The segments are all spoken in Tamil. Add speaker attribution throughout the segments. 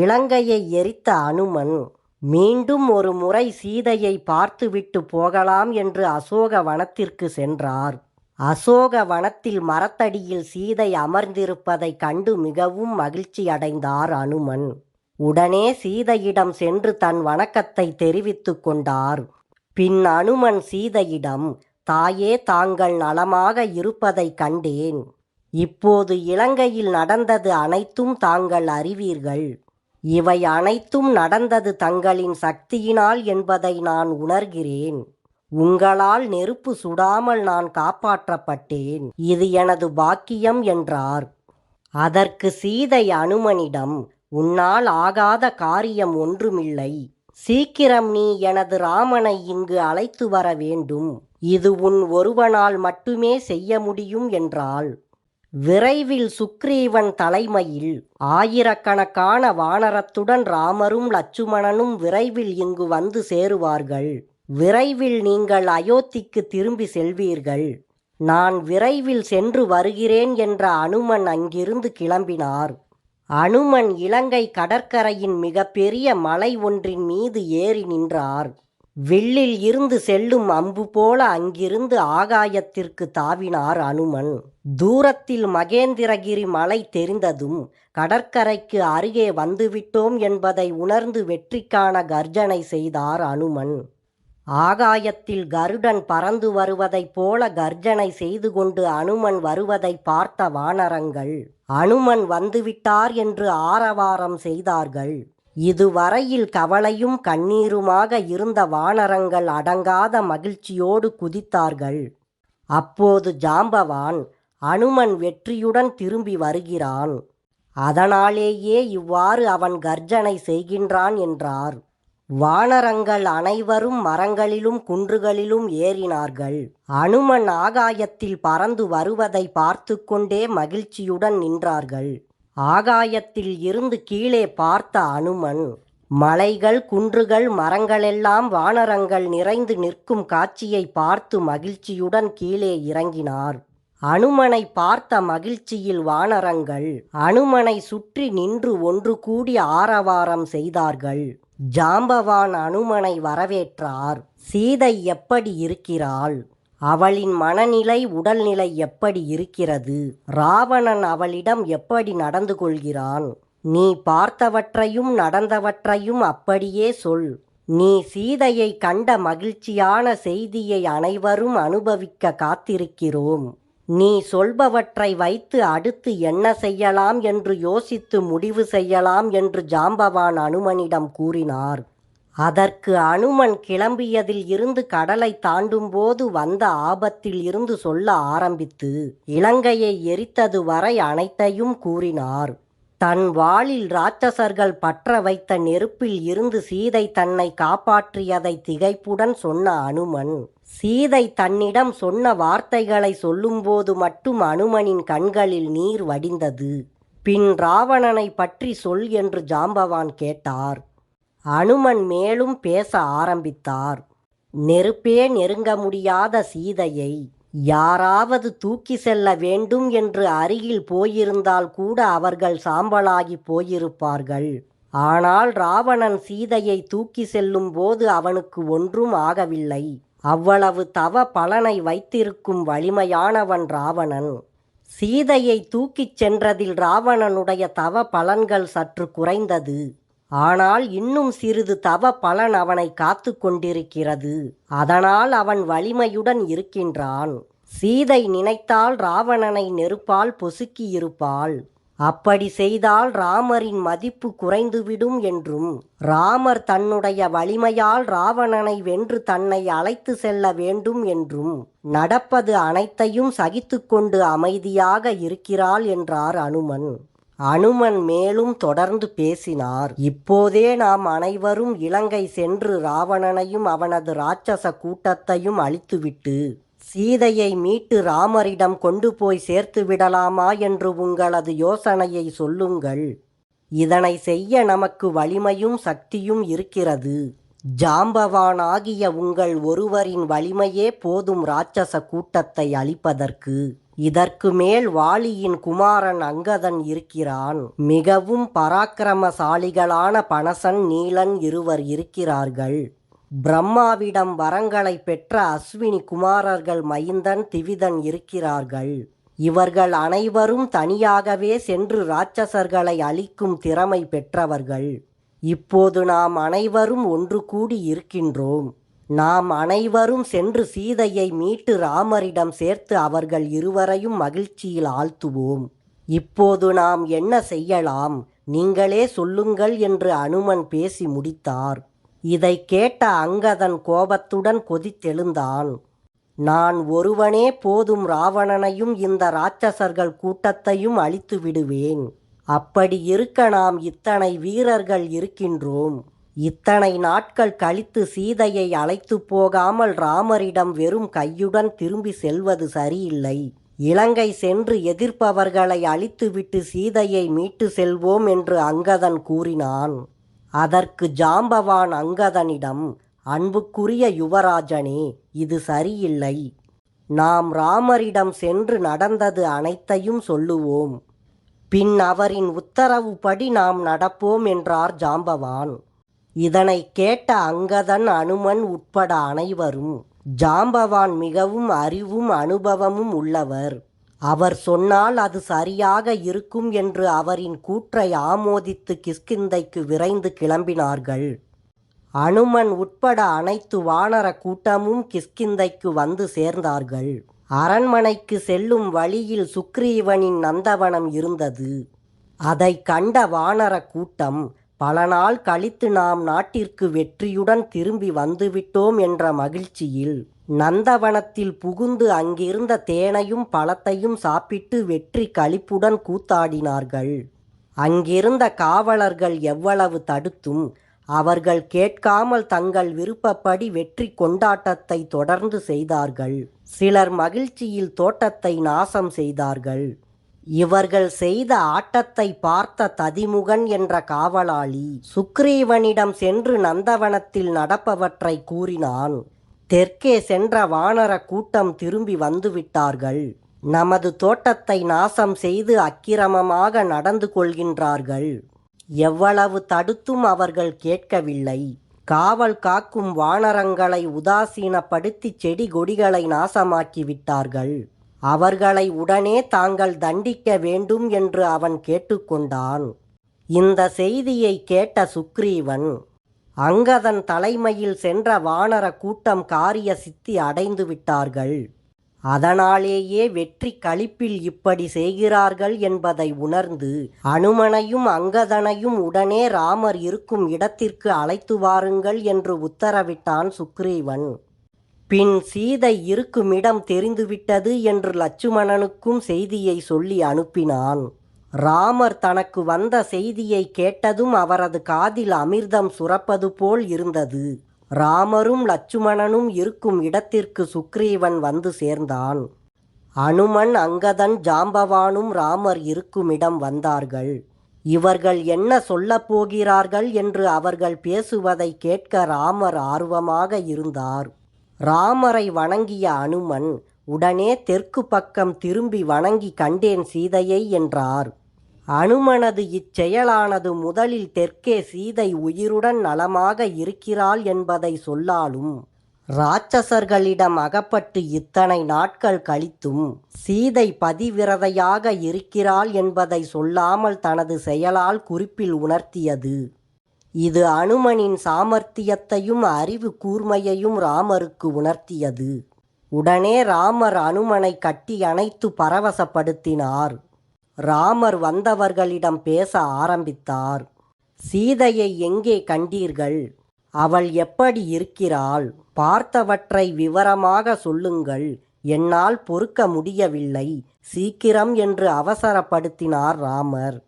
Speaker 1: இலங்கையை எரித்த அனுமன் மீண்டும் ஒரு முறை சீதையை பார்த்துவிட்டு போகலாம் என்று அசோக வனத்திற்கு சென்றார். அசோக வனத்தில் மரத்தடியில் சீதை அமர்ந்திருப்பதைக் கண்டு மிகவும் மகிழ்ச்சி அடைந்தார் அனுமன். உடனே சீதையிடம் சென்று தன் வணக்கத்தை தெரிவித்துக் கொண்டார். பின் அனுமன் சீதையிடம் தாயே தாங்கள் நலமாக இருப்பதைக் கண்டேன். இப்போது இலங்கையில் நடந்தது அனைத்தும் தாங்கள் அறிவீர்கள். இவை அனைத்தும் நடந்தது தங்களின் சக்தியினால் என்பதை நான் உணர்கிறேன். உங்களால் நெருப்பு சுடாமல் நான் காப்பாற்றப்பட்டேன். இது எனது பாக்கியம் என்றார். அதற்கு சீதை அனுமனிடம் உன்னால் ஆகாத காரியம் ஒன்றுமில்லை. சீக்கிரம் நீ எனது ராமனை இங்கு அழைத்து வர வேண்டும். இது உன் ஒருவனால் மட்டுமே செய்ய முடியும் என்றாள். விரைவில் சுக்ரீவன் தலைமையில் ஆயிரக்கணக்கான வானரத்துடன் ராமரும் லட்சுமணனும் விரைவில் இங்கு வந்து சேருவார்கள். விரைவில் நீங்கள் அயோத்திக்கு திரும்பி செல்வீர்கள். நான் விரைவில் சென்று வருகிறேன் என்ற அனுமன் அங்கிருந்து கிளம்பினார். அனுமன் இலங்கை கடற்கரையின் மிகப்பெரிய மலை ஒன்றின் மீது ஏறி நின்றார். வில்லில் இருந்து செல்லும் அம்பு போல அங்கிருந்து ஆகாயத்திற்கு தாவினார் அனுமன். தூரத்தில் மகேந்திரகிரி மலை தெரிந்ததும் கடற்கரைக்கு அருகே வந்துவிட்டோம் என்பதை உணர்ந்து வெற்றிக்கான கர்ஜனை செய்தார் அனுமன். ஆகாயத்தில் கருடன் பறந்து வருவதைப் போல கர்ஜனை செய்து கொண்டு அனுமன் வருவதை பார்த்த வானரங்கள் அனுமன் வந்துவிட்டார் என்று ஆரவாரம் செய்தார்கள். இதுவரையில் கவலையும் கண்ணீருமாக இருந்த வானரங்கள் அடங்காத மகிழ்ச்சியோடு குதித்தார்கள். அப்போது ஜாம்பவான் அனுமன் வெற்றியுடன் திரும்பி வருகிறான். அதனாலேயே இவ்வாறு அவன் கர்ஜனை செய்கின்றான் என்றார். வானரங்கள் அனைவரும் மரங்களிலும் குன்றுகளிலும் ஏறினார்கள். அனுமன் ஆகாயத்தில் பறந்து வருவதை பார்த்து கொண்டே மகிழ்ச்சியுடன் நின்றார்கள். ஆகாயத்தில் இருந்து கீழே பார்த்த அனுமன் மலைகள் குன்றுகள் மரங்களெல்லாம் வானரங்கள் நிறைந்து நிற்கும் காட்சியை பார்த்து மகிழ்ச்சியுடன் கீழே இறங்கினார். அனுமனை பார்த்த மகிழ்ச்சியில் வானரங்கள் அனுமனை சுற்றி நின்று ஒன்று கூடி ஆரவாரம் செய்தார்கள். ஜாம்பவான் அனுமனை வரவேற்றார் சீதை எப்படி இருக்கிறாள்? அவளின் மனநிலை உடல்நிலை எப்படி இருக்கிறது? ராவணன் அவளிடம் எப்படி நடந்து கொள்கிறான்? நீ பார்த்தவற்றையும் நடந்தவற்றையும் அப்படியே சொல். நீ சீதையை கண்ட மகிழ்ச்சியான செய்தியை அனைவரும் அனுபவிக்க காத்திருக்கிறோம். நீ சொல்பவற்றை வைத்து அடுத்து என்ன செய்யலாம் என்று யோசித்து முடிவு செய்யலாம் என்று ஜாம்பவான் அனுமனிடம் கூறினார். அதற்கு அனுமன் கிளம்பியதில் இருந்து கடலை தாண்டும்போது வந்த ஆபத்தில் இருந்து சொல்ல ஆரம்பித்து இலங்கையை எரித்தது வரை அனைத்தையும் கூறினார். தன் வாளில் ராட்சசர்கள் பற்ற வைத்த நெருப்பில் இருந்து சீதை தன்னை காப்பாற்றியதை திகைப்புடன் சொன்ன அனுமன் சீதை தன்னிடம் சொன்ன வார்த்தைகளை சொல்லும்போது மட்டும் அனுமனின் கண்களில் நீர் வடிந்தது. பின் ராவணனை பற்றி சொல் என்று ஜாம்பவான் கேட்டார். அனுமன் மேலும் பேச ஆரம்பித்தார். நெருப்பே நெருங்க முடியாத சீதையை யாராவது தூக்கி செல்ல வேண்டும் என்று அருகில் போயிருந்தால் கூட அவர்கள் சாம்பலாகி போயிருப்பார்கள். ஆனால் ராவணன் சீதையை தூக்கி செல்லும் போது அவனுக்கு ஒன்றும் ஆகவில்லை. அவ்வளவு தவ பலனை வைத்திருக்கும் வலிமையானவன் ராவணன். சீதையை தூக்கிச் சென்றதில் ராவணனுடைய தவ பலன்கள் சற்று குறைந்தது. ஆனால் இன்னும் சிறிது தவ பலன் அவனை காத்து கொண்டிருக்கிறது. அதனால் அவன் வலிமையுடன் இருக்கின்றான். சீதை நினைத்தால் ராவணனை நெருப்பால் பொசுக்கியிருப்பாள். அப்படி செய்தால் ராமரின் மதிப்பு குறைந்துவிடும் என்றும் ராமர் தன்னுடைய வலிமையால் ராவணனை வென்று தன்னை அழைத்து செல்ல வேண்டும் என்றும் நடப்பது அனைத்தையும் சகித்துக்கொண்டு அமைதியாக இருக்கிறாள் என்றார் அனுமன். அனுமன் மேலும் தொடர்ந்து பேசினார். இப்போதே நாம் அனைவரும் இலங்கை சென்று ராவணனையும் அவனது ராட்சச கூட்டத்தையும் அழித்துவிட்டு சீதையை மீட்டு ராமரிடம் கொண்டு போய் சேர்த்து விடலாமா என்று உங்களது யோசனையை சொல்லுங்கள். இதனை செய்ய நமக்கு வலிமையும் சக்தியும் இருக்கிறது. ஜாம்பவான் ஆகிய உங்கள் ஒருவரின் வலிமையே போதும் ராட்சச கூட்டத்தை அழிப்பதற்கு. இதற்கு மேல் வாலியின் குமாரன் அங்கதன் இருக்கிறான். மிகவும் பராக்கிரமசாலிகளான பனசன் நீலன் இருவர் இருக்கிறார்கள். பிரம்மாவிடம் வரங்களை பெற்ற அஸ்வினி குமாரர்கள் மைந்தன் திவிதன் இருக்கிறார்கள். இவர்கள் அனைவரும் தனியாகவே சென்று ராட்சசர்களை அழிக்கும் திறமை பெற்றவர்கள். இப்போது நாம் அனைவரும் ஒன்று கூடி இருக்கின்றோம். நாம் அனைவரும் சென்று சீதையை மீட்டு ராமரிடம் சேர்த்து அவர்கள் இருவரையும் மகிழ்ச்சியில் ஆழ்த்துவோம். இப்போது நாம் என்ன செய்யலாம்? நீங்களே சொல்லுங்கள் என்று அனுமன் பேசி முடித்தார். இதை கேட்ட அங்கதன் கோபத்துடன் கொதித்தெழுந்தான். நான் ஒருவனே போதும் ராவணனையும் இந்த ராட்சசர்கள் கூட்டத்தையும் அழித்து விடுவேன். அப்படி இருக்க நாம் இத்தனை வீரர்கள் இருக்கின்றோம். இத்தனை நாட்கள் கழித்து சீதையை அழைத்து போகாமல் ராமரிடம் வெறும் கையுடன் திரும்பி செல்வது சரியில்லை. இலங்கை சென்று எதிர்ப்பவர்களை அழித்துவிட்டு சீதையை மீட்டு செல்வோம் என்று அங்கதன் கூறினான். அதற்கு ஜாம்பவான் அங்கதனிடம் அன்புக்குரிய யுவராஜனே இது சரியில்லை. நாம் ராமரிடம் சென்று நடந்தது அனைத்தையும் சொல்லுவோம். பின் அவரின் உத்தரவுப்படி நாம் நடப்போம் என்றார் ஜாம்பவான். இதனை கேட்ட அங்கதன் அனுமன் உட்பட அனைவரும் ஜாம்பவான் மிகவும் அறிவும் அனுபவமும் உள்ளவர். அவர் சொன்னால் அது சரியாக இருக்கும் என்று அவரின் கூற்றை ஆமோதித்து கிஷ்கிந்தைக்கு விரைந்து கிளம்பினார்கள். அனுமன் உட்பட அனைத்து வானர கூட்டமும் கிஷ்கிந்தைக்கு வந்து சேர்ந்தார்கள். அரண்மனைக்கு செல்லும் வழியில் சுக்ரீவனின் நந்தவனம் இருந்தது. அதை கண்ட வானர கூட்டம் பல நாள் கழித்து நாம் நாட்டிற்கு வெற்றியுடன் திரும்பி வந்துவிட்டோம் என்ற மகிழ்ச்சியில் நந்தவனத்தில் புகுந்து அங்கிருந்த தேனையும் பழத்தையும் சாப்பிட்டு வெற்றி களிப்புடன் கூத்தாடினார்கள். அங்கிருந்த காவலர்கள் எவ்வளவு தடுத்தும் அவர்கள் கேட்காமல் தங்கள் விருப்பப்படி வெற்றி கொண்டாட்டத்தை தொடர்ந்து செய்தார்கள். சிலர் மகிழ்ச்சியில் தோட்டத்தை நாசம் செய்தார்கள். இவர்கள் செய்த ஆட்டத்தை பார்த்த ததிமுகன் என்ற காவலாளி சுக்ரீவனிடம் சென்று நந்தவனத்தில் நடப்பவற்றை கூறினான். தெற்கே சென்ற வானர கூட்டம் திரும்பி வந்துவிட்டார்கள். நமது தோட்டத்தை நாசம் செய்து அக்கிரமமாக நடந்து கொள்கின்றார்கள். எவ்வளவு தடுத்தும் அவர்கள் கேட்கவில்லை. காவல் காக்கும் வானரங்களை உதாசீனப்படுத்தி செடி கொடிகளை நாசமாக்கிவிட்டார்கள். அவர்களை உடனே தாங்கள் தண்டிக்க வேண்டும் என்று அவன் கேட்டுக்கொண்டான். இந்த செய்தியை கேட்ட சுக்ரீவன் அங்கதன் தலைமையில் சென்ற வானர கூட்டம் காரிய சித்தி அடைந்து விட்டார்கள். அதனாலேயே வெற்றி களிப்பில் இப்படி செய்கிறார்கள் என்பதை உணர்ந்து அனுமனையும் அங்கதனையும் உடனே ராமர் இருக்கும் இடத்திற்கு அழைத்து வாருங்கள் என்று உத்தரவிட்டான் சுக்ரீவன். பின் சீதை இருக்குமிடம் தெரிந்துவிட்டது என்று லட்சுமணனுக்கும் செய்தியை சொல்லி அனுப்பினான். ராமர் தனக்கு வந்த செய்தியை கேட்டதும் அவரது காதில் அமிர்தம் சுரப்பது போல் இருந்தது. ராமரும் லட்சுமணனும் இருக்கும் இடத்திற்கு சுக்ரீவன் வந்து சேர்ந்தான். அனுமன் அங்கதன் ஜாம்பவானும் ராமர் இருக்கும் இடம் வந்தார்கள். இவர்கள் என்ன சொல்லப் போகிறார்கள் என்று அவர்கள் பேசுவதை கேட்க ராமர் ஆர்வமாக இருந்தார். ராமரை வணங்கிய அனுமன் உடனே தெற்கு பக்கம் திரும்பி வணங்கி கண்டேன் சீதையை என்றார். அனுமனது இச்செயலானது முதலில் தெற்கே சீதை உயிருடன் நலமாக இருக்கிறாள் என்பதை சொல்லாலும் ராட்சசர்களிடம் அகப்பட்டு இத்தனை நாட்கள் கழித்தும் சீதை பதிவிரதையாக இருக்கிறாள் என்பதை சொல்லாமல் தனது செயலால் குறிப்பில் உணர்த்தியது. இது அனுமனின் சாமர்த்தியத்தையும் அறிவு கூர்மையையும் ராமருக்கு உணர்த்தியது. உடனே ராமர் அனுமனை கட்டி அணைத்து பரவசப்படுத்தினார். ராமர் வந்தவர்களிடம் பேச ஆரம்பித்தார். சீதையை எங்கே கண்டீர்கள்? அவள் எப்படி இருக்கிறாள்? பார்த்தவற்றை விவரமாக சொல்லுங்கள். என்னால் பொறுக்க முடியவில்லை. சீக்கிரம் என்று அவசரப்படுத்தினார் ராமர்.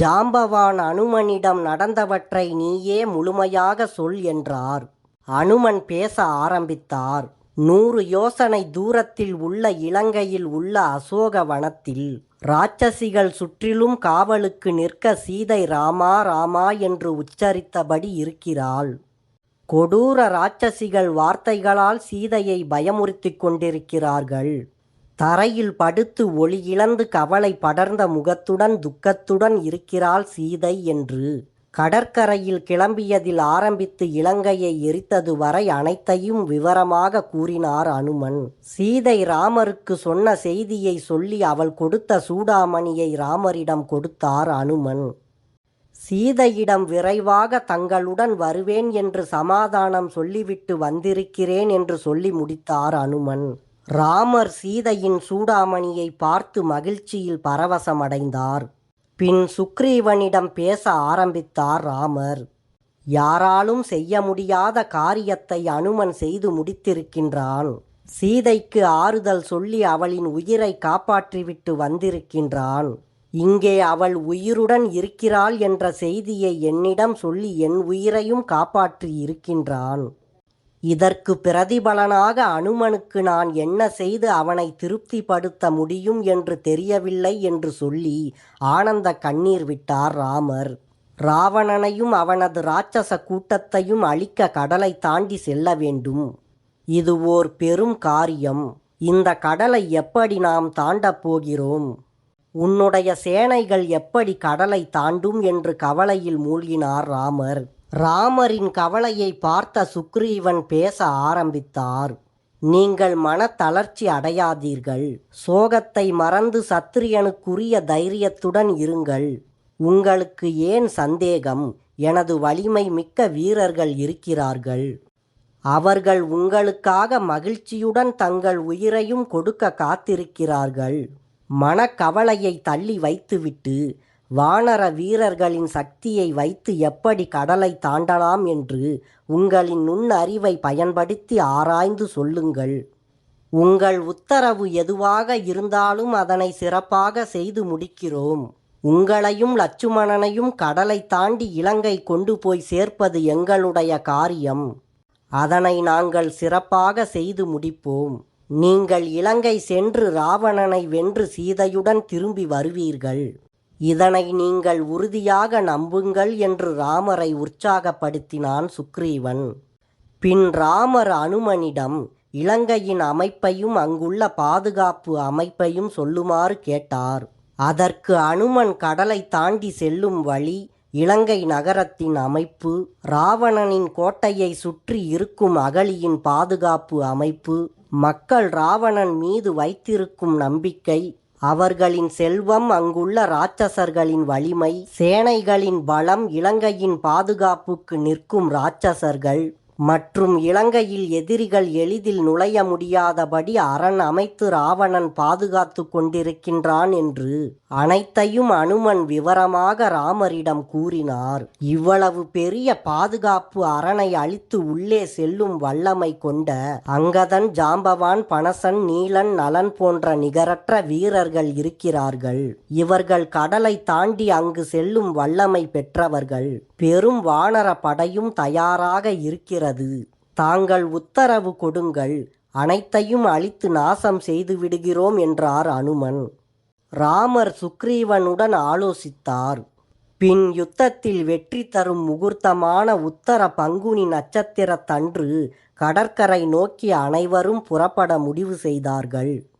Speaker 1: ஜாம்பவான் அனுமனிடம் நடந்தவற்றை நீயே முழுமையாக சொல் என்றார். அனுமன் பேச ஆரம்பித்தார். நூறு யோசனை தூரத்தில் உள்ள இலங்கையில் உள்ள அசோக வனத்தில் ராட்சசிகள் சுற்றிலும் காவலுக்கு நிற்க சீதை ராமா ராமா என்று உச்சரித்தபடி இருக்கிறாள். கொடூர ராட்சசிகள் வார்த்தைகளால் சீதையை பயமுறுத்திக் கொண்டிருக்கிறார்கள். தரையில் படுத்து ஒளி இழந்து கவலை படர்ந்த முகத்துடன் துக்கத்துடன் இருக்கிறாள் சீதை என்று கடற்கரையில் கிளம்பியதில் ஆரம்பித்து இலங்கையை எரித்தது வரை அனைத்தையும் விவரமாக கூறினார் அனுமன். சீதை ராமருக்கு சொன்ன செய்தியை சொல்லி அவள் கொடுத்த சூடாமணியை ராமரிடம் கொடுத்தார் அனுமன். சீதையிடம் விரைவாக தங்களுடன் வருவேன் என்று சமாதானம் சொல்லிவிட்டு வந்திருக்கிறேன் என்று சொல்லி முடித்தார் அனுமன். ராமர் சீதையின் சூடாமணியை பார்த்து மகிழ்ச்சியில் பரவசமடைந்தார். பின் சுக்ரீவனிடம் பேச ஆரம்பித்தார் ராமர். யாராலும் செய்ய முடியாத காரியத்தை அனுமன் செய்து முடித்திருக்கின்றான். சீதைக்கு ஆறுதல் சொல்லி அவளின் உயிரை காப்பாற்றிவிட்டு வந்திருக்கின்றான். இங்கே அவள் உயிருடன் இருக்கிறாள் என்ற செய்தியை என்னிடம் சொல்லி என் உயிரையும் காப்பாற்றி இருக்கின்றான். இதற்கு பிரதிபலனாக அனுமனுக்கு நான் என்ன செய்து அவனை திருப்திப்படுத்த முடியும் என்று தெரியவில்லை என்று சொல்லி ஆனந்த கண்ணீர் விட்டார் ராமர். ராவணனையும் அவனது ராட்சச கூட்டத்தையும் அழிக்க கடலை தாண்டி செல்ல வேண்டும். இது ஓர் பெரும் காரியம். இந்த கடலை எப்படி நாம் தாண்டப் போகிறோம்? உன்னுடைய சேனைகள் எப்படி கடலை தாண்டும் என்று கவலையில் மூழ்கினார் ராமர். ராமரின் கவலையை பார்த்த சுக்ரீவன் பேச ஆரம்பித்தார். நீங்கள் மனத்தளர்ச்சி அடையாதீர்கள். சோகத்தை மறந்து சத்திரியனுக்குரிய தைரியத்துடன் இருங்கள். உங்களுக்கு ஏன் சந்தேகம்? எனது வலிமை மிக்க வீரர்கள் இருக்கிறார்கள். அவர்கள் உங்களுக்காக மகிழ்ச்சியுடன் தங்கள் உயிரையும் கொடுக்க காத்திருக்கிறார்கள். மனக்கவலையை தள்ளி வைத்துவிட்டு வானர வீரர்களின் சக்தியை வைத்து எப்படி கடலை தாண்டலாம் என்று உங்களின் நுண்ணறிவை பயன்படுத்தி ஆராய்ந்து சொல்லுங்கள். உங்கள் உத்தரவு எதுவாக இருந்தாலும் அதனை சிறப்பாக செய்து முடிக்கிறோம். உங்களையும் லட்சுமணனையும் கடலை தாண்டி இலங்கை கொண்டு போய் சேர்ப்பது எங்களுடைய காரியம். அதனை நாங்கள் சிறப்பாக செய்து முடிப்போம். நீங்கள் இலங்கை சென்று ராவணனை வென்று சீதையுடன் திரும்பி வருவீர்கள். இதனை நீங்கள் உறுதியாக நம்புங்கள் என்று ராமரை உற்சாகப்படுத்தினான் சுக்ரீவன். பின் ராமர் அனுமனிடம் இலங்கையின் அமைப்பையும் அங்குள்ள பாதுகாப்பு அமைப்பையும் சொல்லுமாறு கேட்டார். அதற்கு அனுமன் கடலை தாண்டி செல்லும் வழி இலங்கை நகரத்தின் அமைப்பு ராவணனின் கோட்டையை சுற்றி இருக்கும் அகழியின் பாதுகாப்பு அமைப்பு மக்கள் ராவணன் மீது வைத்திருக்கும் நம்பிக்கை அவர்களின் செல்வம் அங்குள்ள ராட்சசர்களின் வலிமை சேனைகளின் பலம் இலங்கையின் பாதுகாப்புக்கு நிற்கும் ராட்சசர்கள் மற்றும் இலங்கையில் எதிரிகள் எளிதில் நுழைய முடியாதபடி அரண் அமைத்து ராவணன் பாதுகாத்து கொண்டிருக்கின்றான் என்று அனைத்தையும் அனுமன் விவரமாக ராமரிடம் கூறினார். இவ்வளவு பெரிய பாதுகாப்பு அரணை அழித்து உள்ளே செல்லும் வல்லமை கொண்ட அங்கதன் ஜாம்பவான் பனசன் நீலன் நலன் போன்ற நிகரற்ற வீரர்கள் இருக்கிறார்கள். இவர்கள் கடலை தாண்டி அங்கு செல்லும் வல்லமை பெற்றவர்கள். பெரும் வானர படையும் தயாராக இருக்கிறது. தாங்கள் உத்தரவு கொடுங்கள். அனைத்தையும் அழித்து நாசம் செய்து விடுகிறோம் என்றார் அனுமன். ராமர் சுக்ரீவனுடன் ஆலோசித்தார். பின் யுத்தத்தில் வெற்றி தரும் முகூர்த்தமான உத்தர பங்குனி நட்சத்திரத்தன்று கடற்கரை நோக்கி அனைவரும் புறப்பட முடிவு செய்தார்கள்.